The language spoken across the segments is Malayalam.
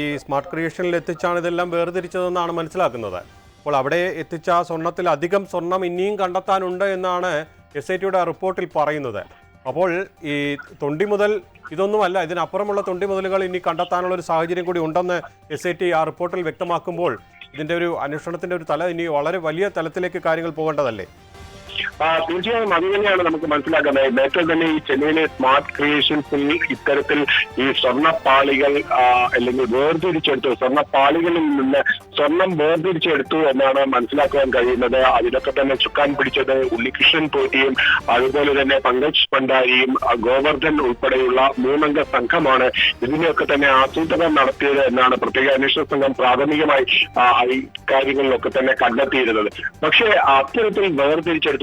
ഈ സ്മാർട്ട് ക്രിയേഷനിൽ എത്തിച്ചാണ് ഇതെല്ലാം വേർതിരിച്ചതെന്നാണ് മനസ്സിലാക്കുന്നത്. അപ്പോൾ അവിടെ എത്തിച്ച സ്വർണത്തിൽ അധികം സ്വർണം ഇനിയും കണ്ടെത്താനുണ്ട് എന്നാണ് എസ് ഐ ടിയുടെ റിപ്പോർട്ടിൽ പറയുന്നത്. അപ്പോൾ ഈ തൊണ്ടി മുതൽ ഇതൊന്നുമല്ല ഇതിനപ്പുറമുള്ള തൊണ്ടി മുതലുകൾ ഇനി കണ്ടെത്താനുള്ള ഒരു സാഹചര്യം കൂടി ഉണ്ടെന്ന് എസ് ഐ ടി ആ റിപ്പോർട്ടിൽ വ്യക്തമാക്കുമ്പോൾ ഇതിന്റെ ഒരു അന്വേഷണത്തിന്റെ ഒരു തല ഇനി വളരെ വലിയ തലത്തിലേക്ക് കാര്യങ്ങൾ പോകേണ്ടതല്ലേ? തീർച്ചയായും അത് തന്നെയാണ് നമുക്ക് മനസ്സിലാക്കാൻ നേരത്തെ തന്നെ ഈ ചെന്നൈയിലെ സ്മാർട്ട് ക്രിയേഷൻസിൽ ഇത്തരത്തിൽ ഈ സ്വർണപ്പാളികൾ അല്ലെങ്കിൽ വേർതിരിച്ചെടുത്തു. സ്വർണപ്പാളികളിൽ നിന്ന് സ്വർണം വേർതിരിച്ചെടുത്തു എന്നാണ് മനസ്സിലാക്കുവാൻ കഴിയുന്നത്. അതിലൊക്കെ തന്നെ ചുക്കാൻ പിടിച്ചത് ഉണ്ണികൃഷ്ണൻ പോറ്റിയും അതുപോലെ തന്നെ പങ്കജ് ഭണ്ഡാരിയും ആ, ഗോവർദ്ധൻ ഉൾപ്പെടെയുള്ള മൂന്നംഗ സംഘമാണ് ഇതിനെയൊക്കെ തന്നെ ആസൂത്രണം നടത്തിയത് എന്നാണ് പ്രത്യേക അന്വേഷണ സംഘം പ്രാഥമികമായി ഈ കാര്യങ്ങളിലൊക്കെ തന്നെ കണ്ടെത്തിയിരുന്നത്. പക്ഷേ അത്തരത്തിൽ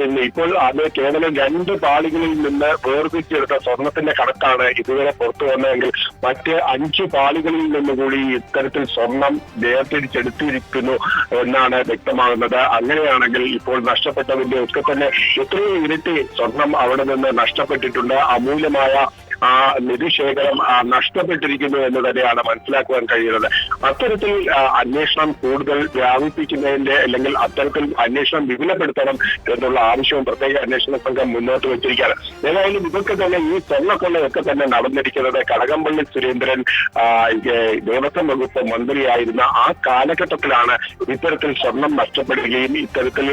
വേർതിരിച്ചെടുത്തിരുന്നു ഇപ്പോൾ അത് കേവലം രണ്ട് പാളികളിൽ നിന്ന് വേർതിരിച്ചെടുത്ത സ്വർണത്തിന്റെ കണക്കാണ് ഇതുവരെ പുറത്തു വന്നതെങ്കിൽ മറ്റ് അഞ്ച് പാളികളിൽ നിന്ന് കൂടി ഇത്തരത്തിൽ സ്വർണം വേർതിരിച്ചെടുത്തിരിക്കുന്നു എന്നാണ് വ്യക്തമാകുന്നത്. അങ്ങനെയാണെങ്കിൽ ഇപ്പോൾ നഷ്ടപ്പെട്ടതിന്റെ ഒക്കെ തന്നെ എത്രയോ ഇരട്ടി സ്വർണം അവിടെ നിന്ന് നഷ്ടപ്പെട്ടിട്ടുണ്ട്. അമൂല്യമായ ആ നിധിശേഖരം നഷ്ടപ്പെട്ടിരിക്കുന്നു എന്ന് തന്നെയാണ് മനസ്സിലാക്കുവാൻ കഴിയുന്നത്. അത്തരത്തിൽ അന്വേഷണം കൂടുതൽ വ്യാപിപ്പിക്കുന്നതിന്റെ അല്ലെങ്കിൽ അത്തരത്തിൽ അന്വേഷണം വിപുലപ്പെടുത്തണം എന്നുള്ള ആവശ്യവും പ്രത്യേക അന്വേഷണ സംഘം മുന്നോട്ട് വെച്ചിരിക്കുകയാണ്. ഏതായാലും ഇതൊക്കെ തന്നെ ഈ സ്വർണക്കൊള്ളയൊക്കെ തന്നെ നടന്നിരിക്കുന്നത് കടകംപള്ളി സുരേന്ദ്രൻ ദേവസ്വം വകുപ്പ് മന്ത്രിയായിരുന്ന ആ കാലഘട്ടത്തിലാണ് ഇത്തരത്തിൽ സ്വർണം നഷ്ടപ്പെടുകയും ഇത്തരത്തിൽ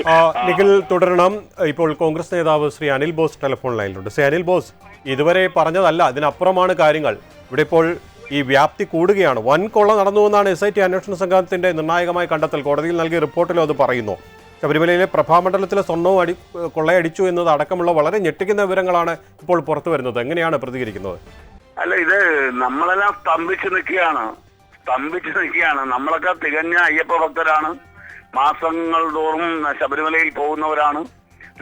നിഖിൽ തുടരണം. ഇപ്പോൾ കോൺഗ്രസ് നേതാവ് ശ്രീ അനിൽ ബോസ് ടെലിഫോൺ ലൈനിലുണ്ട്. ശ്രീ അനിൽ ബോസ് ഇതുവരെ പറഞ്ഞതല്ല ഇതിനപ്പുറമാണ് കാര്യങ്ങൾ. ഇവിടെ ഇപ്പോൾ ഈ വ്യാപ്തി കൂടുകയാണ്. വൻ കൊള്ള നടന്നു എന്നാണ് എസ് ഐ ടി അന്വേഷണ സംഘത്തിന്റെ നിർണായകമായ കണ്ടെത്തൽ. കോടതിയിൽ നൽകിയ റിപ്പോർട്ടിലും അത് പറയുന്നു. ശബരിമലയിലെ പ്രഭാമണ്ഡലത്തിലെ സ്വർണവും അടി കൊള്ളയടിച്ചു എന്നത് അടക്കമുള്ള വളരെ ഞെട്ടിക്കുന്ന വിവരങ്ങളാണ് ഇപ്പോൾ പുറത്തു വരുന്നത്. എങ്ങനെയാണ് പ്രതികരിക്കുന്നത്? അല്ല ഇത് നമ്മളെല്ലാം സ്തംഭിച്ചു നിൽക്കുകയാണ്. സ്തംഭിച്ചു നിൽക്കുകയാണ്. നമ്മളൊക്കെ തികഞ്ഞ അയ്യപ്പ ഭക്തരാണ് മാസങ്ങൾ തോറും ശബരിമലയിൽ പോകുന്നവരാണ്.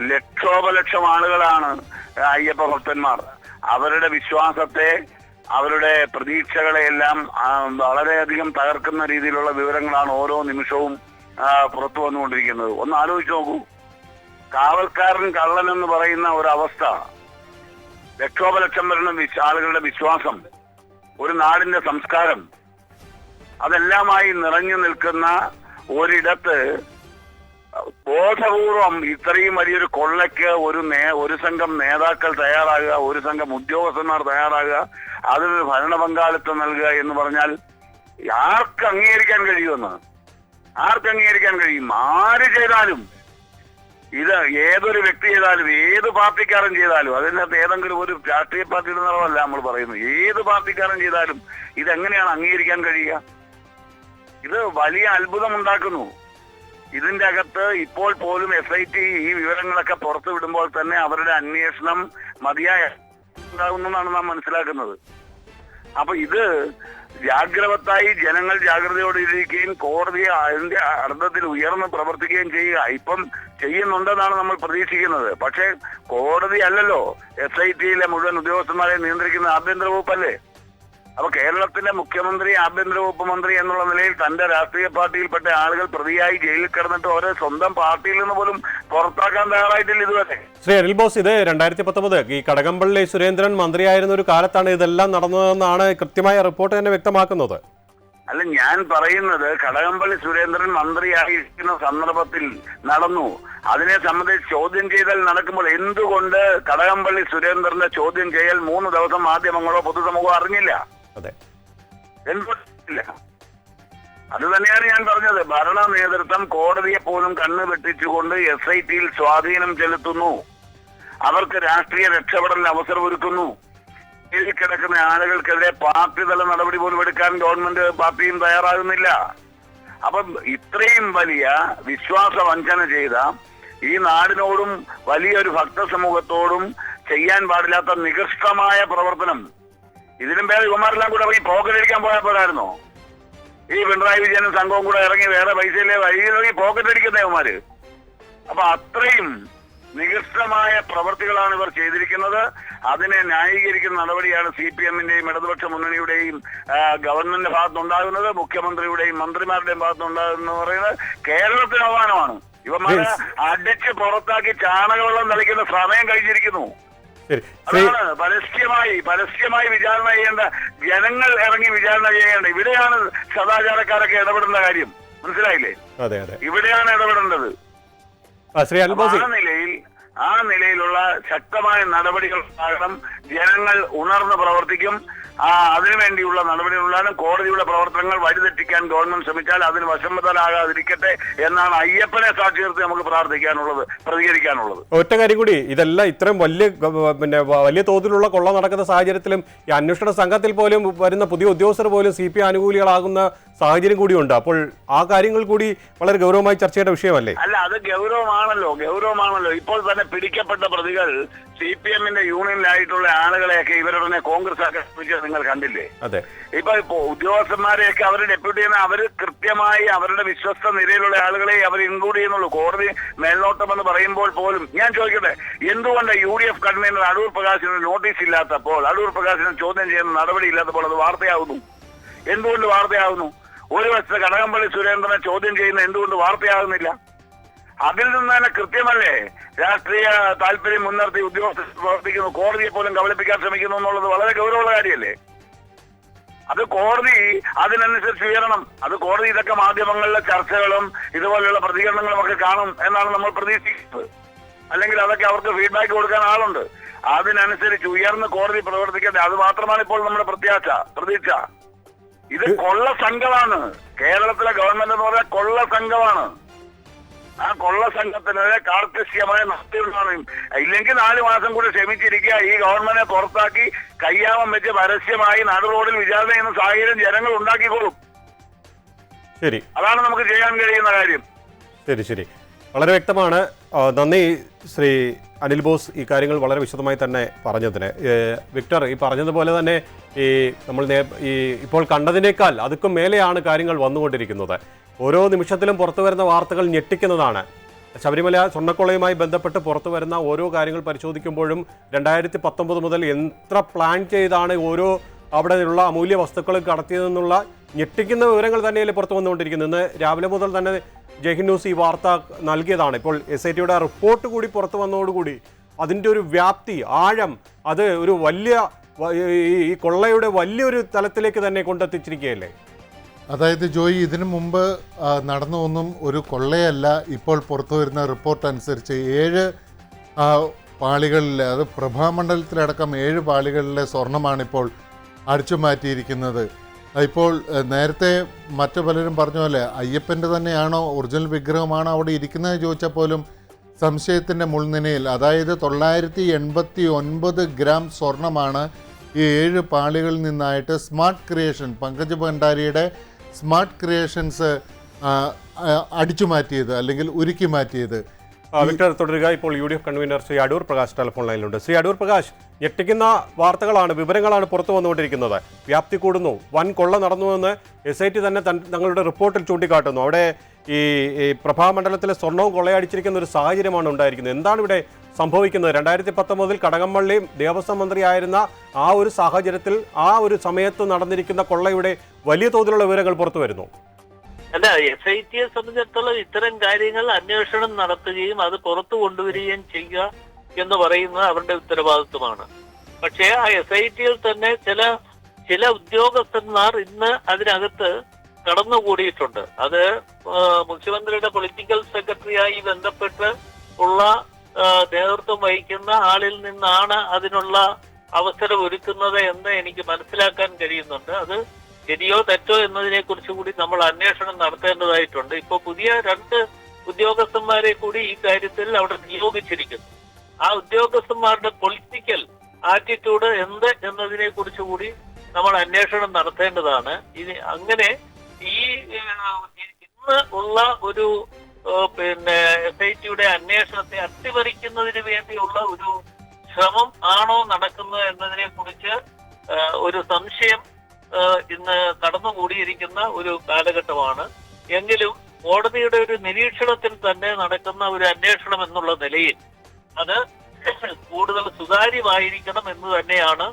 ലക്ഷോപലക്ഷം ആളുകളാണ് അയ്യപ്പ ഭക്തന്മാർ അവരുടെ വിശ്വാസത്തെ അവരുടെ പ്രതീക്ഷകളെയെല്ലാം വളരെയധികം തകർക്കുന്ന രീതിയിലുള്ള വിവരങ്ങളാണ് ഓരോ നിമിഷവും പുറത്തു വന്നുകൊണ്ടിരിക്കുന്നത്. ഒന്ന് ആലോചിച്ച് നോക്കൂ. കാവൽക്കാരൻ കള്ളൻ എന്ന് പറയുന്ന ഒരവസ്ഥ ലക്ഷോപലക്ഷം വരുന്ന ആളുകളുടെ വിശ്വാസം ഒരു നാടിന്റെ സംസ്കാരം അതെല്ലാമായി നിറഞ്ഞു നിൽക്കുന്ന ഒരിടത്ത് ബോധപൂർവം ഇത്രയും വലിയൊരു കൊള്ളയ്ക്ക് ഒരു നേ ഒരു സംഘം നേതാക്കൾ തയ്യാറാകുക ഒരു സംഘം ഉദ്യോഗസ്ഥന്മാർ തയ്യാറാകുക അതിന് ഭരണ പങ്കാളിത്തം നൽകുക എന്ന് പറഞ്ഞാൽ ആർക്ക് അംഗീകരിക്കാൻ കഴിയുമെന്ന്? ആർക്ക് അംഗീകരിക്കാൻ കഴിയും? ആര് ചെയ്താലും? ഇത് ഏതൊരു വ്യക്തി ചെയ്താലും ഏത് പാർട്ടിക്കാരൻ ചെയ്താലും അതിനകത്ത് ഏതെങ്കിലും ഒരു രാഷ്ട്രീയ പാർട്ടിയുടെ നിറവല്ല നമ്മൾ പറയുന്നത്. ഏത് പാർട്ടിക്കാരൻ ചെയ്താലും ഇതെങ്ങനെയാണ് അംഗീകരിക്കാൻ കഴിയുക? ഇത് വലിയ അത്ഭുതം ഉണ്ടാക്കുന്നു ഇതിന്റെ അകത്ത് ഇപ്പോൾ പോലും എസ് ഐ ടി ഈ വിവരങ്ങളൊക്കെ പുറത്തു വിടുമ്പോൾ തന്നെ അവരുടെ അന്വേഷണം മതിയായ ഉണ്ടാകുന്നതാണ് നാം മനസ്സിലാക്കുന്നത്. അപ്പൊ ഇത് ജാഗ്രവത്തായി ജനങ്ങൾ ജാഗ്രതയോടെ ഇരിക്കുകയും കോടതി അതിന്റെ അർത്ഥത്തിൽ ഉയർന്ന് പ്രവർത്തിക്കുകയും ചെയ്യുക. ഇപ്പം ചെയ്യുന്നുണ്ടെന്നാണ് നമ്മൾ പ്രതീക്ഷിക്കുന്നത്. പക്ഷേ കോടതി അല്ലല്ലോ. എസ് ഐ ടിയിലെ മുഴുവൻ ഉദ്യോഗസ്ഥന്മാരെ നിയന്ത്രിക്കുന്ന ആഭ്യന്തര വകുപ്പല്ലേ? അപ്പൊ കേരളത്തിലെ മുഖ്യമന്ത്രി ആഭ്യന്തര വകുപ്പ് മന്ത്രി എന്നുള്ള നിലയിൽ തന്റെ രാഷ്ട്രീയ പാർട്ടിയിൽപ്പെട്ട ആളുകൾ പ്രതിയായി ജയിലിൽ കിടന്നിട്ട് ഓരോ സ്വന്തം പാർട്ടിയിൽ നിന്ന് പോലും പുറത്താക്കാൻ തയ്യാറായിട്ടില്ല ഇതുവരെ. ശ്രീ അനിൽ ബോസ് ഇത് രണ്ടായിരത്തി പത്തൊമ്പത് ഈ കടകംപള്ളി സുരേന്ദ്രൻ മന്ത്രിയായിരുന്ന ഒരു കാലത്താണ് ഇതെല്ലാം നടന്നതെന്നാണ് കൃത്യമായ റിപ്പോർട്ട് തന്നെ വ്യക്തമാക്കുന്നത്. അല്ല ഞാൻ പറയുന്നത് കടകംപള്ളി സുരേന്ദ്രൻ മന്ത്രിയായിരിക്കുന്ന സന്ദർഭത്തിൽ നടന്നു. അതിനെ സംബന്ധിച്ച് ചോദ്യം ചെയ്തൽ നടക്കുമ്പോൾ എന്തുകൊണ്ട് കടകംപള്ളി സുരേന്ദ്രന്റെ ചോദ്യം ചെയ്യൽ മൂന്ന് ദിവസം മാധ്യമങ്ങളോ പൊതുസമൂഹമോ അറിഞ്ഞില്ല? അതെ. അത് തന്നെയാണ് ഞാൻ പറഞ്ഞത്. ഭരണ നേതൃത്വം കോടതിയെ പോലും കണ്ണ് വെട്ടിച്ചുകൊണ്ട് എസ് ഐ ടിയിൽ സ്വാധീനം ചെലുത്തുന്നു. അവർക്ക് രാഷ്ട്രീയ രക്ഷപ്പെടലിന് അവസരം ഒരുക്കുന്നു. ജയിലിൽ കിടക്കുന്ന ആളുകൾക്കെതിരെ പാർട്ടി തല നടപടി പോലും എടുക്കാൻ ഗവൺമെന്റ് പാർട്ടിയും തയ്യാറാകുന്നില്ല. അപ്പം ഇത്രയും വലിയ വിശ്വാസ വഞ്ചന ചെയ്ത ഈ നാടിനോടും വലിയൊരു ഭക്തസമൂഹത്തോടും ചെയ്യാൻ പാടില്ലാത്ത നികൃഷ്ടമായ പ്രവർത്തനം ഇതിനും പേര് ഇവന്മാരെല്ലാം കൂടെ ഈ പോക്കറ്റടിക്കാൻ പോയപ്പോഴായിരുന്നോ ഈ പിണറായി വിജയനും സംഘവും കൂടെ ഇറങ്ങി വേറെ പൈസയിലെ വഴിയിലിറങ്ങി പോക്കറ്റ് അടിക്കുന്ന ഇവന്മാര്. അപ്പൊ അത്രയും നികൃഷ്ടമായ പ്രവൃത്തികളാണ് ഇവർ ചെയ്തിരിക്കുന്നത്. അതിനെ ന്യായീകരിക്കുന്ന നടപടിയാണ് സി പി എമ്മിന്റെയും ഇടതുപക്ഷ മുന്നണിയുടെയും ഗവൺമെന്റിന്റെ ഭാഗത്തുനിന്നുണ്ടാകുന്നത്. മുഖ്യമന്ത്രിയുടെയും മന്ത്രിമാരുടെയും ഭാഗത്തുനിന്നുണ്ടാകുന്നത് പറയുന്നത് കേരളത്തിന് അവമാനമാണ് ഇവന്മാരെ. അടിച്ച് പുറത്താക്കി ചാണകവെള്ളം തളിക്കുന്ന സമയം കഴിഞ്ഞിരിക്കുന്നു. അതാണ് പരസ്യമായി പരസ്യമായി വിചാരണ ചെയ്യേണ്ട ജനങ്ങൾ ഇറങ്ങി വിചാരണ ചെയ്യേണ്ട. ഇവിടെയാണ് സദാചാരക്കാരൊക്കെ ഇടപെടേണ്ട കാര്യം. മനസ്സിലായില്ലേ? അതെ അതെ. ഇവിടെയാണ് ഇടപെടേണ്ടത്. ആ നിലയിൽ ആ നിലയിലുള്ള ശക്തമായ നടപടികൾ കാരണം ജനങ്ങൾ ഉണർന്ന് പ്രവർത്തിക്കും. ആ അതിനുവേണ്ടിയുള്ള നടപടികൾ ഉണ്ടാകും കോടതിയുടെ പ്രവർത്തനങ്ങൾ വഴിതെറ്റിക്കാൻ ഗവൺമെന്റ് ശ്രമിച്ചാൽ അതിന് വശംവദലാകാതിരിക്കട്ടെ എന്നാണ് അയ്യപ്പനെ സാക്ഷി നിർത്തി നമുക്ക് പ്രാർത്ഥിക്കാനുള്ളത് പ്രതികരിക്കാനുള്ളത്. ഒറ്റ കാര്യം കൂടി ഇതെല്ലാം ഇത്രയും വലിയ പിന്നെ വലിയ തോതിലുള്ള കൊള്ള നടക്കുന്ന സാഹചര്യത്തിലും ഈ അന്വേഷണ സംഘത്തിൽ പോലും വരുന്ന പുതിയ ഉദ്യോഗസ്ഥർ പോലും സി പി അനുകൂലികളാകുന്ന സാഹചര്യം കൂടിയുണ്ട്. അപ്പോൾ ആ കാര്യങ്ങൾ കൂടി വളരെ ഗൗരവമായി ചർച്ച ചെയ്യേണ്ട വിഷയമല്ലേ? അല്ല അത് ഗൗരവമാണല്ലോ ഗൗരവമാണല്ലോ. ഇപ്പോൾ തന്നെ പിടിക്കപ്പെട്ട പ്രതികൾ സി പി എമ്മിന്റെ യൂണിയനിലായിട്ടുള്ള ആളുകളെയൊക്കെ ഇവരുടെ കോൺഗ്രസ് ആക്രമിച്ചത് നിങ്ങൾ കണ്ടില്ലേ? അതെ. ഇപ്പൊ ഇപ്പൊ ഉദ്യോഗസ്ഥന്മാരെയൊക്കെ അവർ ഡെപ്യൂട്ടി ചെയ്യുന്ന അവർ കൃത്യമായി അവരുടെ വിശ്വസ്ത നിലയിലുള്ള ആളുകളെ അവർ ഇൻക്ലൂഡ് ചെയ്യുന്നുള്ളൂ. കോടതി മേൽനോട്ടം എന്ന് പറയുമ്പോൾ പോലും ഞാൻ ചോദിക്കട്ടെ എന്തുകൊണ്ട് U D F convener Adoor പ്രകാശിന് notice ഇല്ലാത്തപ്പോൾ അടൂർ പ്രകാശിനെ ചോദ്യം ചെയ്യുന്ന നടപടി ഇല്ലാത്തപ്പോൾ അത് വാർത്തയാകുന്നു എന്തുകൊണ്ട് വാർത്തയാകുന്നു ഒരു വശത്ത് കടകംപള്ളി സുരേന്ദ്രനെ ചോദ്യം ചെയ്യുന്ന എന്തുകൊണ്ട് വാർത്തയാകുന്നില്ല അതിൽ നിന്ന് തന്നെ കൃത്യമല്ലേ? രാഷ്ട്രീയ താല്പര്യം മുൻനിർത്തി ഉദ്യോഗസ്ഥർ പ്രവർത്തിക്കുന്നു. കോടതിയെ പോലും കബളിപ്പിക്കാൻ ശ്രമിക്കുന്നു എന്നുള്ളത് വളരെ ഗൗരവമുള്ള കാര്യമല്ലേ? അത് കോടതി അതിനനുസരിച്ച് ഉയരണം. അത് കോടതി ഇതൊക്കെ മാധ്യമങ്ങളിലെ ചർച്ചകളും ഇതുപോലെയുള്ള പ്രതികരണങ്ങളും ഒക്കെ കാണും എന്നാണ് നമ്മൾ പ്രതീക്ഷിക്കുന്നത്. അല്ലെങ്കിൽ അതൊക്കെ അവർക്ക് ഫീഡ്ബാക്ക് കൊടുക്കാൻ ആളുണ്ട്. അതിനനുസരിച്ച് ഉയർന്ന് കോടതി പ്രവർത്തിക്കട്ടെ. അത് മാത്രമാണ് ഇപ്പോൾ നമ്മുടെ പ്രത്യാശ പ്രതീക്ഷ. ഇത് കൊള്ള സംഘമാണ്. കേരളത്തിലെ ഗവൺമെന്റ് എന്ന് പറഞ്ഞാൽ കൊള്ള സംഘമാണ്. ആ കൊള്ള സംഘത്തിനെതിരെ കാർക്കശ്യമായ നടത്തിയുള്ളതാണ് ഇല്ലെങ്കിൽ നാല് മാസം കൂടി ക്ഷമിച്ചിരിക്കുക. ഈ ഗവൺമെന്റിനെ പുറത്താക്കി കയ്യാമം വെച്ച് പരസ്യമായി നടു റോഡിൽ വിചാരണ ചെയ്യുന്ന സാഹചര്യം ജനങ്ങൾ ഉണ്ടാക്കിക്കോളും. ശരി. അതാണ് നമുക്ക് ചെയ്യാൻ കഴിയുന്ന കാര്യം. ശരി ശരി. വളരെ വ്യക്തമാണ്. നന്ദി ശ്രീ അനിൽ ബോസ് ഈ കാര്യങ്ങൾ വളരെ വിശദമായി തന്നെ പറഞ്ഞതിന്. വിക്ടർ ഈ പറഞ്ഞതുപോലെ തന്നെ ഈ നമ്മൾ ഈ ഇപ്പോൾ കണ്ടതിനേക്കാൾ അതുക്കും മേലെയാണ് കാര്യങ്ങൾ വന്നുകൊണ്ടിരിക്കുന്നത്. ഓരോ നിമിഷത്തിലും പുറത്തു വരുന്ന വാർത്തകൾ ഞെട്ടിക്കുന്നതാണ്. ശബരിമല സ്വർണക്കൊള്ളയുമായി ബന്ധപ്പെട്ട് പുറത്തു വരുന്ന ഓരോ കാര്യങ്ങൾ പരിശോധിക്കുമ്പോഴും രണ്ടായിരത്തി പത്തൊമ്പത് മുതൽ എത്ര പ്ലാൻ ചെയ്താണ് ഓരോ അവിടെയുള്ള അമൂല്യ വസ്തുക്കൾ കടത്തിയതെന്നുള്ള ഞെട്ടിക്കുന്ന വിവരങ്ങൾ തന്നെയല്ലേ പുറത്തു വന്നുകൊണ്ടിരിക്കുന്നത്. ഇന്ന് രാവിലെ മുതൽ തന്നെ ജയ്ഹിൻ ന്യൂസ് ഈ വാർത്ത നൽകിയതാണ്. ഇപ്പോൾ എസ് ഐ ടിയുടെ റിപ്പോർട്ട് കൂടി പുറത്തു വന്നതോടുകൂടി അതിന്റെ ഒരു വ്യാപ്തി ആഴം അത് ഒരു വലിയ ഈ കൊള്ളയുടെ വലിയൊരു തലത്തിലേക്ക് തന്നെ കൊണ്ടെത്തിച്ചിരിക്കുകയല്ലേ? അതായത് ജോയി ഇതിനു മുമ്പ് നടന്നു ഒന്നും ഒരു കൊള്ളയല്ല. ഇപ്പോൾ പുറത്തു വരുന്ന റിപ്പോർട്ട് അനുസരിച്ച് ഏഴ് പാളികളിലെ അത് പ്രഭാമണ്ഡലത്തിലടക്കം ഏഴ് പാളികളിലെ സ്വർണമാണിപ്പോൾ അടിച്ചു മാറ്റിയിരിക്കുന്നത്. ഇപ്പോൾ നേരത്തെ മറ്റു പലരും പറഞ്ഞ പോലെ അയ്യപ്പന്റെ തന്നെയാണോ ഒറിജിനൽ വിഗ്രഹമാണോ അവിടെ ഇരിക്കുന്നത് ചോദിച്ചാൽ പോലും സംശയത്തിന്റെ മുൾനിനയിൽ. അതായത് തൊള്ളായിരത്തി എൺപത്തി ഒൻപത് ഗ്രാം സ്വർണമാണ് ഈ ഏഴ് പാളികളിൽ നിന്നായിട്ട് സ്മാർട്ട് ക്രിയേഷൻ പങ്കജ് ഭണ്ഡാരിയുടെ സ്മാർട്ട് ക്രിയേഷൻസ് അടിച്ചു മാറ്റിയത് അല്ലെങ്കിൽ ഉരുക്കി മാറ്റിയത്. വിക്ടർ തുടരുക. ഇപ്പോൾ U D F convener Shri Adoor Prakash telephone ലൈനിലുണ്ട്. Shri Adoor Prakash ഞെട്ടിക്കുന്ന വാർത്തകളാണ് വിവരങ്ങളാണ് പുറത്തു വന്നുകൊണ്ടിരിക്കുന്നത്. വ്യാപ്തി കൂടുന്നു. വൻ കൊള്ള നടന്നുവെന്ന് എസ് ഐ ടി തന്നെ തങ്ങളുടെ റിപ്പോർട്ടിൽ ചൂണ്ടിക്കാട്ടുന്നു. അവിടെ ഈ പ്രഭാമണ്ഡലത്തിലെ സ്വർണവും കൊള്ളയടിച്ചിരിക്കുന്ന ഒരു സാഹചര്യമാണ് ഉണ്ടായിരിക്കുന്നത്. എന്താണ് ഇവിടെ സംഭവിക്കുന്നത്. രണ്ടായിരത്തി പത്തൊമ്പതിൽ കടകംപള്ളി ദേവസ്വം മന്ത്രിയായിരുന്ന ആ ഒരു സാഹചര്യത്തിൽ ആ ഒരു സമയത്ത് നടന്നിരിക്കുന്ന കൊള്ളയുടെ വലിയ തോതിലുള്ള വിവരങ്ങൾ പുറത്തു വരുന്നു. അല്ല എസ് ഐ ടിയെ സംബന്ധിച്ചിടത്തോളം ഇത്തരം കാര്യങ്ങൾ അന്വേഷണം നടത്തുകയും അത് പുറത്തു കൊണ്ടുവരികയും ചെയ്യുക എന്ന് പറയുന്നത് അവരുടെ ഉത്തരവാദിത്വമാണ്. പക്ഷേ ആ എസ് ഐ ടിയിൽ തന്നെ ചില ചില ഉദ്യോഗസ്ഥന്മാർ ഇന്ന് അതിനകത്ത് കടന്നുകൂടിയിട്ടുണ്ട്. അത് മുഖ്യമന്ത്രിയുടെ പൊളിറ്റിക്കൽ സെക്രട്ടറിയായി ബന്ധപ്പെട്ട് ഉള്ള നേതൃത്വം വഹിക്കുന്ന ആളിൽ നിന്നാണ് അതിനുള്ള അവസരം ഒരുക്കുന്നത് എന്ന് എനിക്ക് മനസ്സിലാക്കാൻ കഴിയുന്നുണ്ട്. അത് ശരിയോ തെറ്റോ എന്നതിനെ കുറിച്ച് കൂടി നമ്മൾ അന്വേഷണം നടത്തേണ്ടതായിട്ടുണ്ട്. ഇപ്പൊ പുതിയ രണ്ട് ഉദ്യോഗസ്ഥന്മാരെ കൂടി ഈ കാര്യത്തിൽ അവിടെ നിയോഗിച്ചിരിക്കുന്നു. ആ ഉദ്യോഗസ്ഥന്മാരുടെ പൊളിറ്റിക്കൽ ആറ്റിറ്റ്യൂഡ് എന്ത് എന്നതിനെ കുറിച്ച് കൂടി നമ്മൾ അന്വേഷണം നടത്തേണ്ടതാണ്. ഇനി അങ്ങനെ ഈ ഇന്ന് ഉള്ള ഒരു പിന്നെ എസ് ഐ ടിയുടെ അന്വേഷണത്തെ അട്ടിമറിക്കുന്നതിന് വേണ്ടിയുള്ള ഒരു ശ്രമം ആണോ നടക്കുന്നത് എന്നതിനെ കുറിച്ച് ഒരു സംശയം ഇന്ന് കടന്നുകൂടിയിരിക്കുന്ന ഒരു കാലഘട്ടമാണ്. എങ്കിലും കോടതിയുടെ ഒരു നിരീക്ഷണത്തിൽ തന്നെ നടക്കുന്ന ഒരു അന്വേഷണം എന്നുള്ള നിലയിൽ അത് കൂടുതൽ സുതാര്യമായിരിക്കണം എന്ന് തന്നെയാണ്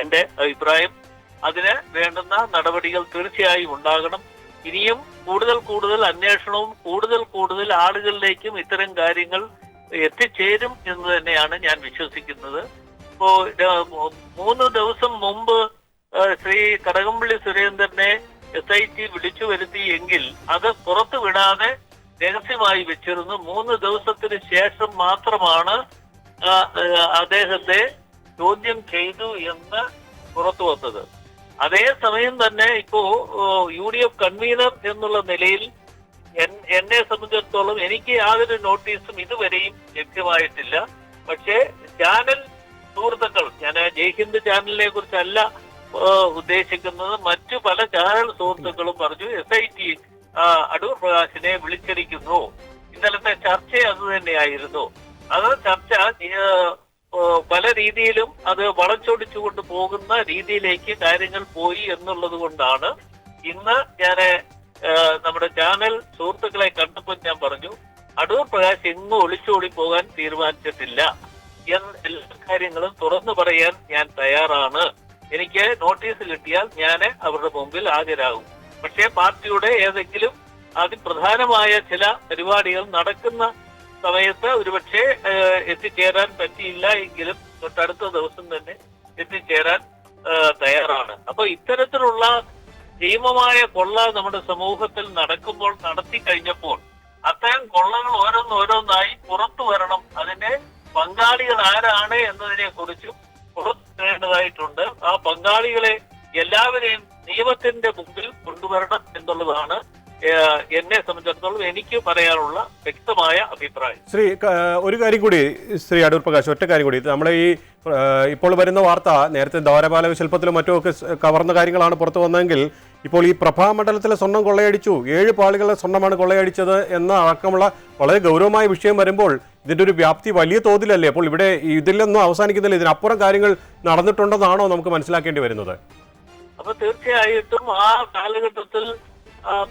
എന്റെ അഭിപ്രായം. അതിന് വേണ്ടുന്ന നടപടികൾ തീർച്ചയായും ഉണ്ടാകണം. ഇനിയും കൂടുതൽ കൂടുതൽ അന്വേഷണവും കൂടുതൽ കൂടുതൽ ആളുകളിലേക്കും ഇത്തരം കാര്യങ്ങൾ എത്തിച്ചേരും എന്ന് തന്നെയാണ് ഞാൻ വിശ്വസിക്കുന്നത്. ഇപ്പോ മൂന്ന് ദിവസം മുമ്പ് ശ്രീ കടകംപള്ളി സുരേന്ദ്രനെ എസ് ഐ ടി വിളിച്ചു വരുത്തി എങ്കിൽ അത് പുറത്തു വിടാതെ രഹസ്യമായി വെച്ചിരുന്നു. മൂന്ന് ദിവസത്തിന് ശേഷം മാത്രമാണ് അദ്ദേഹത്തെ ചോദ്യം ചെയ്തു എന്ന് പുറത്തു വന്നത്. അതേസമയം തന്നെ ഇപ്പോ യു ഡി എഫ് കൺവീനർ എന്നുള്ള നിലയിൽ എന്നെ സംബന്ധിച്ചിടത്തോളം എനിക്ക് യാതൊരു നോട്ടീസും ഇതുവരെയും ലഭ്യമായിട്ടില്ല. പക്ഷേ ചാനൽ സുഹൃത്തുക്കൾ ഞാൻ ജയ്ഹിന്ദ് ചാനലിനെ കുറിച്ചല്ല ഉദ്ദേശിക്കുന്നത് മറ്റു പല ചാനൽ സുഹൃത്തുക്കളും പറഞ്ഞു എസ് ഐ ടി അടൂർ പ്രകാശിനെ വിളിച്ചിരിക്കുന്നു. ഇന്നലത്തെ ചർച്ച അത് തന്നെയായിരുന്നു. അത് ചർച്ച പല രീതിയിലും അത് വളച്ചൊടിച്ചുകൊണ്ട് പോകുന്ന രീതിയിലേക്ക് കാര്യങ്ങൾ പോയി എന്നുള്ളത് കൊണ്ടാണ് ഇന്ന് ഞാൻ നമ്മുടെ ചാനൽ സുഹൃത്തുക്കളെ കണ്ടപ്പോൾ ഞാൻ പറഞ്ഞു അടൂർ പ്രകാശ് എങ്ങും ഒളിച്ചോടി പോകാൻ തീരുമാനിച്ചിട്ടില്ല എന്ന എല്ലാ കാര്യങ്ങളും തുറന്നു പറയാൻ ഞാൻ തയ്യാറാണ്. എനിക്ക് നോട്ടീസ് കിട്ടിയാൽ ഞാൻ അവരുടെ മുമ്പിൽ ഹാജരാകും. പക്ഷേ പാർട്ടിയുടെ ഏതെങ്കിലും അതിപ്രധാനമായ ചില പരിപാടികൾ നടക്കുന്ന സമയത്ത് ഒരുപക്ഷെ എത്തിച്ചേരാൻ പറ്റിയില്ല എങ്കിലും തൊട്ടടുത്ത ദിവസം തന്നെ എത്തിച്ചേരാൻ തയ്യാറാണ്. അപ്പൊ ഇത്തരത്തിലുള്ള ഭീമമായ കൊള്ള നമ്മുടെ സമൂഹത്തിൽ നടക്കുമ്പോൾ നടത്തി കഴിഞ്ഞപ്പോൾ അത്തരം കൊള്ളകൾ ഓരോന്നോരോന്നായി പുറത്തു വരണം. അതിന്റെ പങ്കാളികൾ ആരാണ് എന്നതിനെ കുറിച്ചും പുറത്തുവരേണ്ടതായിട്ടുണ്ട് ആ പങ്കാളികളെ എല്ലാവരെയും നിയമത്തിന്റെ മുമ്പിൽ കൊണ്ടുവരണം എന്നുള്ളതാണ് എന്നെ സംബന്ധിച്ചിടത്തോളം എനിക്ക് പറയാനുള്ള വ്യക്തമായ അഭിപ്രായം. ശ്രീ ഒരു കാര്യം കൂടി ശ്രീ അടൂർ പ്രകാശ് ഒറ്റ കാര്യം കൂടി. നമ്മളെ ഈ ഇപ്പോൾ വരുന്ന വാർത്ത നേരത്തെ ദ്വാരപാലക ശില്പത്തിലും മറ്റുമൊക്കെ കവർന്ന കാര്യങ്ങളാണ് പുറത്തു വന്നതെങ്കിൽ ഇപ്പോൾ ഈ പ്രഭാമണ്ഡലത്തിലെ സ്വർണം കൊള്ളയടിച്ചു. ഏഴ് പാളികളുടെ സ്വർണമാണ് കൊള്ളയടിച്ചത് എന്ന അടക്കമുള്ള വളരെ ഗൗരവമായ വിഷയം വരുമ്പോൾ ഇതിന്റെ ഒരു വ്യാപ്തി വലിയ തോതിലല്ലേ? അപ്പോൾ ഇവിടെ ഇതിലൊന്നും അവസാനിക്കുന്നില്ല. ഇതിനപ്പുറം കാര്യങ്ങൾ നടന്നിട്ടുണ്ടെന്നാണോ നമുക്ക് മനസ്സിലാക്കേണ്ടി വരുന്നത്? അപ്പൊ തീർച്ചയായിട്ടും ആ കാലഘട്ടത്തിൽ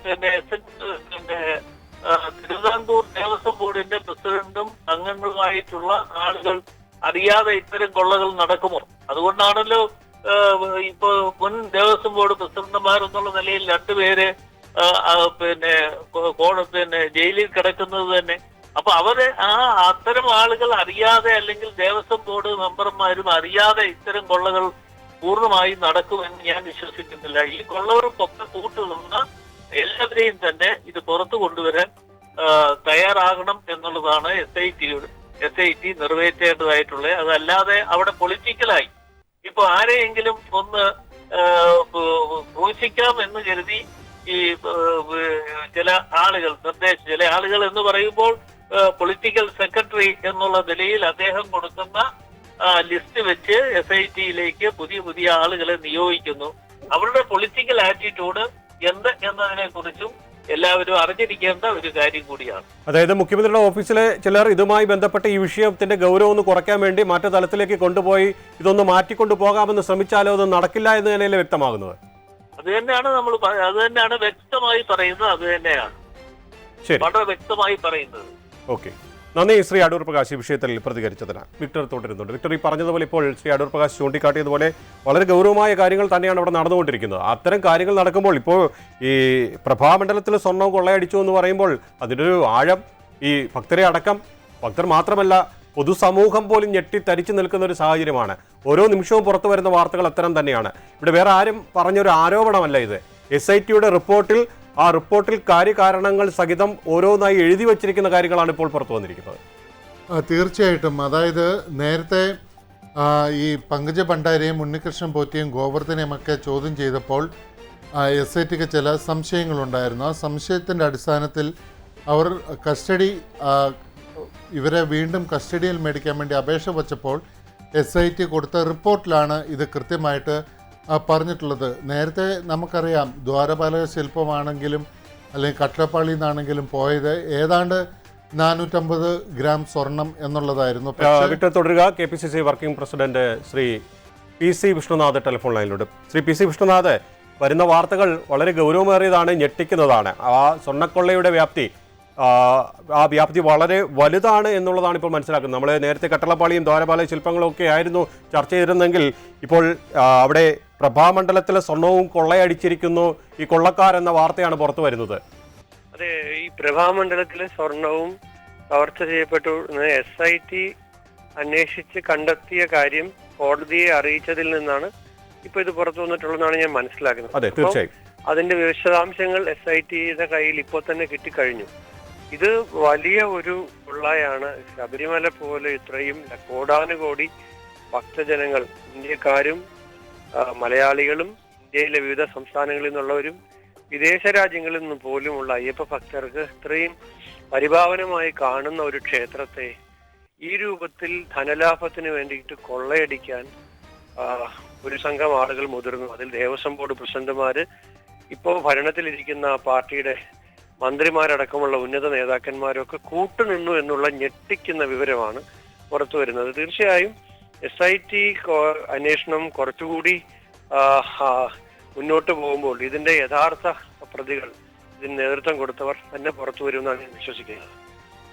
പിന്നെ പിന്നെ തിരുവിതാംകൂർ ദേവസ്വം ബോർഡിന്റെ പ്രസിഡന്റും അംഗങ്ങളുമായിട്ടുള്ള ആളുകൾ അറിയാതെ ഇത്തരം കൊള്ളകൾ നടക്കുമോ? അതുകൊണ്ടാണല്ലോ ഇപ്പൊ മുൻ ദേവസ്വം ബോർഡ് പ്രസിഡന്റുമാർ എന്നുള്ള നിലയിൽ രണ്ടുപേര് പിന്നെ പിന്നെ ജയിലിൽ കിടക്കുന്നത് തന്നെ. അപ്പൊ അവർ ആ അത്തരം ആളുകൾ അറിയാതെ അല്ലെങ്കിൽ ദേവസ്വം ബോർഡ് മെമ്പർമാരും അറിയാതെ ഇത്തരം കൊള്ളകൾ പൂർണമായും നടക്കുമെന്ന് ഞാൻ വിശ്വസിക്കുന്നില്ല. ഈ കൊള്ളവർക്കൊക്കെ കൂട്ടുനിന്ന എല്ലാവരെയും തന്നെ ഇത് പുറത്തു കൊണ്ടുവരാൻ തയ്യാറാകണം എന്നുള്ളതാണ് എസ് ഐ ടിയുടെ എസ് ഐ ടി നിറവേറ്റേണ്ടതായിട്ടുള്ളത്. അതല്ലാതെ അവിടെ പൊളിറ്റിക്കലായി ഇപ്പൊ ആരെയെങ്കിലും ഒന്ന് ക്രൂശിക്കാം എന്ന് കരുതി ഈ ചില ആളുകൾ നിർദ്ദേശ ചില ആളുകൾ എന്ന് പറയുമ്പോൾ പൊളിറ്റിക്കൽ സെക്രട്ടറി എന്നുള്ള നിലയിൽ അദ്ദേഹം കൊടുക്കുന്ന ലിസ്റ്റ് വെച്ച് എസ് ഐ ടിയിലേക്ക് പുതിയ പുതിയ ആളുകളെ നിയോഗിക്കുന്നു. അവരുടെ പൊളിറ്റിക്കൽ ആറ്റിറ്റ്യൂഡ് എന്ത് എന്നതിനെ കുറിച്ചും എല്ലാവരും അറിഞ്ഞിരിക്കേണ്ട ഒരു കാര്യം കൂടിയാണ്. അതായത് മുഖ്യമന്ത്രിയുടെ ഓഫീസിലെ ചിലർ ഇതുമായി ബന്ധപ്പെട്ട ഈ വിഷയത്തിന്റെ ഗൗരവം ഒന്ന് കുറയ്ക്കാൻ വേണ്ടി മറ്റു തലത്തിലേക്ക് കൊണ്ടുപോയി ഇതൊന്ന് മാറ്റിക്കൊണ്ടു പോകാമെന്ന് ശ്രമിച്ചാലോ അത് നടക്കില്ല എന്ന് തന്നെയല്ലേ വ്യക്തമാകുന്നത്? അത് തന്നെയാണ് നമ്മൾ അത് തന്നെയാണ് വ്യക്തമായി പറയുന്നത് അത് തന്നെയാണ്. ശരി. വളരെ വ്യക്തമായി പറയുന്നത്. ഓക്കെ. നന്ദി ശ്രീ അടൂർ പ്രകാശ് ഈ വിഷയത്തിൽ പ്രതികരിച്ചതിന്. വിക്ടർ തുടരുന്നുണ്ട് വിക്ടർ ഈ പറഞ്ഞതുപോലെ ഇപ്പോൾ ശ്രീ അടൂർ പ്രകാശ് ചൂണ്ടിക്കാട്ടിയതുപോലെ വളരെ ഗൗരവമായ കാര്യങ്ങൾ തന്നെയാണ് അവിടെ നടന്നുകൊണ്ടിരിക്കുന്നത്. അത്തരം കാര്യങ്ങൾ നടക്കുമ്പോൾ ഇപ്പോൾ ഈ പ്രഭാമണ്ഡലത്തിൽ സ്വർണം കൊള്ളയടിച്ചു എന്ന് പറയുമ്പോൾ അതിന്റെ ഒരു ആഴം ഈ ഭക്തരെ അടക്കം ഭക്തർ മാത്രമല്ല പൊതുസമൂഹം പോലും ഞെട്ടിത്തരിച്ചു നിൽക്കുന്ന ഒരു സാഹചര്യമാണ്. ഓരോ നിമിഷവും പുറത്തു വരുന്ന വാർത്തകൾ അത്തരം തന്നെയാണ്. ഇവിടെ വേറെ ആരും പറഞ്ഞൊരു ആരോപണമല്ല ഇത്. എസ് ഐ ടിയുടെ റിപ്പോർട്ടിൽ ആ റിപ്പോർട്ടിൽ കാര്യകാരണങ്ങൾ സഹിതം ഓരോന്നായി എഴുതി വച്ചിരിക്കുന്ന കാര്യങ്ങളാണ് ഇപ്പോൾ പുറത്തു വന്നിരിക്കുന്നത്. തീർച്ചയായിട്ടും. അതായത് നേരത്തെ ഈ പങ്കജ ഭണ്ഡാരിയും ഉണ്ണികൃഷ്ണൻ പോറ്റിയും ഗോവർദ്ധനെയും ഒക്കെ ചോദ്യം ചെയ്തപ്പോൾ എസ് ഐ ടിക്ക് ചില സംശയങ്ങളുണ്ടായിരുന്നു. ആ സംശയത്തിന്റെ അടിസ്ഥാനത്തിൽ അവർ കസ്റ്റഡി ഇവരെ വീണ്ടും കസ്റ്റഡിയിൽ മേടിക്കാൻ വേണ്ടി അപേക്ഷ വച്ചപ്പോൾ എസ് ഐ ടി കൊടുത്ത റിപ്പോർട്ടിലാണ് ഇത് കൃത്യമായിട്ട് പറഞ്ഞിട്ടുള്ളത്. നേരത്തെ നമുക്കറിയാം ദ്വാരപാലക ശില്പമാണെങ്കിലും അല്ലെങ്കിൽ കട്ടപ്പാളി നിന്നാണെങ്കിലും പോയത് ഏതാണ്ട് നാനൂറ്റമ്പത് ഗ്രാം സ്വർണം എന്നുള്ളതായിരുന്നു. വിക്ടർ തുടരുക. K P C C working president Shri P C Vishnunath telephone ലൈനിലുണ്ട് Shri P C Vishnunath വരുന്ന വാർത്തകൾ വളരെ ഗൗരവമേറിയതാണ് ഞെട്ടിക്കുന്നതാണ്. ആ സ്വർണക്കൊള്ളയുടെ വ്യാപ്തി ആ, ആ വ്യാപ്തി വളരെ വലുതാണ് എന്നുള്ളതാണ് ഇപ്പോൾ മനസ്സിലാക്കുന്നത്. നമ്മൾ നേരത്തെ കട്ടളപ്പാളിയും ദ്വാരപാല ശില്പങ്ങളും ഒക്കെ ആയിരുന്നു ചർച്ച ചെയ്തിരുന്നെങ്കിൽ ഇപ്പോൾ അവിടെ പ്രഭാമണ്ഡലത്തിലെ സ്വർണവും കൊള്ളയടിച്ചിരിക്കുന്നു ഈ കൊള്ളക്കാർ എന്ന വാർത്തയാണ് പുറത്തു വരുന്നത്. അതെ ഈ പ്രഭാമണ്ഡലത്തിലെ സ്വർണവും കവർച്ച ചെയ്യപ്പെട്ടു എസ് ഐ ടി അന്വേഷിച്ച് കണ്ടെത്തിയ കാര്യം കോടതിയെ അറിയിച്ചതിൽ നിന്നാണ് ഇപ്പൊ ഇത് പുറത്തു വന്നിട്ടുള്ളതെന്നാണ് ഞാൻ മനസ്സിലാക്കുന്നത്. അതെ തീർച്ചയായും. അതിന്റെ വിശദാംശങ്ങൾ എസ് ഐ ടിയുടെ കയ്യിൽ ഇപ്പോൾ തന്നെ കിട്ടിക്കഴിഞ്ഞു. ഇത് വലിയ ഒരു കൊള്ളയാണ്. ശബരിമല പോലെ ഇത്രയും കോടാനുകോടി ഭക്തജനങ്ങൾ ഇന്ത്യക്കാരും മലയാളികളും ഇന്ത്യയിലെ വിവിധ സംസ്ഥാനങ്ങളിൽ നിന്നുള്ളവരും വിദേശ രാജ്യങ്ങളിൽ നിന്ന് പോലുമുള്ള അയ്യപ്പ ഭക്തർക്ക് ഇത്രയും പരിഭാവനമായി കാണുന്ന ഒരു ക്ഷേത്രത്തെ ഈ രൂപത്തിൽ ധനലാഭത്തിന് വേണ്ടിയിട്ട് കൊള്ളയടിക്കാൻ ഒരു സംഘം ആളുകൾ മുതിർന്നു. അതിൽ ദേവസ്വം ബോർഡ് പ്രസിഡന്റുമാര് ഇപ്പോൾ ഭരണത്തിലിരിക്കുന്ന പാർട്ടിയുടെ മന്ത്രിമാരടക്കമുള്ള ഉന്നത നേതാക്കന്മാരൊക്കെ കൂട്ടുനിന്നു എന്നുള്ള ഞെട്ടിക്കുന്ന വിവരമാണ് പുറത്തു വരുന്നത് തീർച്ചയായും എസ് ഐ ടി അന്വേഷണം കുറച്ചുകൂടി മുന്നോട്ട് പോകുമ്പോൾ ഇതിന്റെ യഥാർത്ഥ പ്രതികൾ ഇതിന് നേതൃത്വം കൊടുത്തവർ തന്നെ പുറത്തു വരുമെന്നാണ് ഞാൻ വിശ്വസിക്കുന്നത്.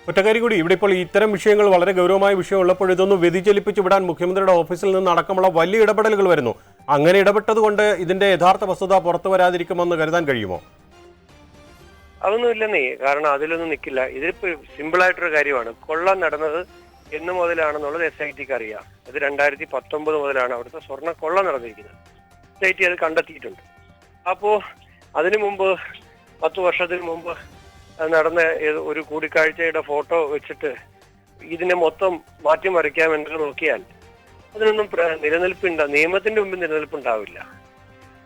ഒറ്റക്കാരി കൂടി ഇവിടെ ഇപ്പോൾ ഇത്തരം വിഷയങ്ങൾ വളരെ ഗൗരവമായ വിഷയം ഉള്ളപ്പോൾ ഇതൊന്ന് വ്യതിചലിപ്പിച്ചു വിടാൻ മുഖ്യമന്ത്രിയുടെ ഓഫീസിൽ നിന്ന് അടക്കമുള്ള വലിയ ഇടപെടലുകൾ വരുന്നു. അങ്ങനെ ഇടപെട്ടത് കൊണ്ട് ഇതിന്റെ യഥാർത്ഥ വസ്തുത പുറത്തു വരാതിരിക്കുമെന്ന് കരുതാൻ കഴിയുമോ? അതൊന്നും ഇല്ലെന്നേ കാരണം അതിലൊന്നും നിൽക്കില്ല ഇതിപ്പോ സിമ്പിൾ ആയിട്ടൊരു കാര്യമാണ്. കൊള്ള നടന്നത് എന്ന് മുതലാണെന്നുള്ളത് എസ് ഐ ടിക്ക് അറിയാം. അത് രണ്ടായിരത്തി പത്തൊമ്പത് മുതലാണ് അവിടുത്തെ സ്വർണ കൊള്ള നടന്നിരിക്കുന്നത്. എസ് ഐ ടി അത് കണ്ടെത്തിയിട്ടുണ്ട്. അപ്പോ അതിനു മുമ്പ് പത്ത് വർഷത്തിന് മുമ്പ് നടന്ന ഒരു കൂടിക്കാഴ്ചയുടെ ഫോട്ടോ വെച്ചിട്ട് ഇതിനെ മൊത്തം മാറ്റിമറിക്കാമെന്ന് നോക്കിയാൽ അതിനൊന്നും നിലനിൽപ്പുണ്ട നിയമത്തിന്റെ മുമ്പിൽ നിലനിൽപ്പുണ്ടാവില്ല.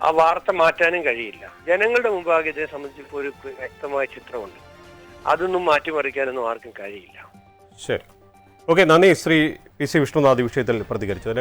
ആ വാർത്ത മാറ്റാനും കഴിയില്ല. ജനങ്ങളുടെ മുമ്പാകെ ഇതിനെ സംബന്ധിച്ച് ഇപ്പോൾ ഒരു വ്യക്തമായ ചിത്രമുണ്ട്. അതൊന്നും മാറ്റിമറിക്കാനൊന്നും ആർക്കും കഴിയില്ല. ശരി. ഓക്കെ നന്ദി. ശ്രീ പി സി വിഷ്ണുനാഥ് വിഷയത്തിൽ പ്രതികരിച്ചതിന്